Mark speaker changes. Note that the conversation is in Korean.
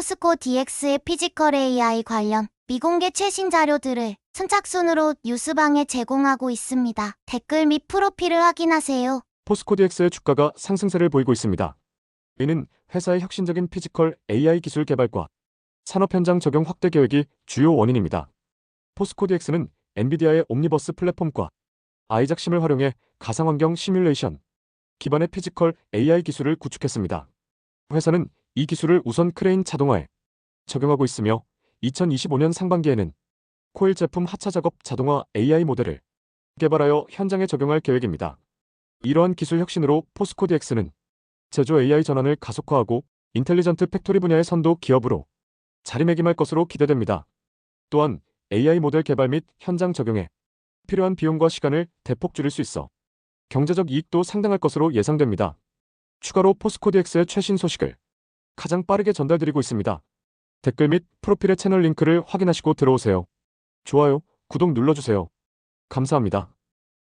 Speaker 1: 포스코 DX의 피지컬 AI 관련 미공개 최신 자료들을 선착순으로 뉴스방에 제공하고 있습니다. 댓글 및 프로필을 확인하세요.
Speaker 2: 포스코DX의 주가가 상승세를 보이고 있습니다. 이는 회사의 혁신적인 피지컬 AI 기술 개발과 산업 현장 적용 확대 계획이 주요 원인입니다. 포스코DX는 엔비디아의 옴니버스 플랫폼과 아이작심을 활용해 가상환경 시뮬레이션 기반의 피지컬 AI 기술을 구축했습니다. 회사는 이 기술을 우선 크레인 자동화에 적용하고 있으며 2025년 상반기에는 코일 제품 하차 작업 자동화 AI 모델을 개발하여 현장에 적용할 계획입니다. 이러한 기술 혁신으로 포스코DX는 제조 AI 전환을 가속화하고 인텔리전트 팩토리 분야의 선도 기업으로 자리매김할 것으로 기대됩니다. 또한 AI 모델 개발 및 현장 적용에 필요한 비용과 시간을 대폭 줄일 수 있어 경제적 이익도 상당할 것으로 예상됩니다. 추가로 포스코DX의 최신 소식을 가장 빠르게 전달드리고 있습니다. 댓글 및 프로필의 채널 링크를 확인하시고 들어오세요. 좋아요, 구독 눌러주세요. 감사합니다.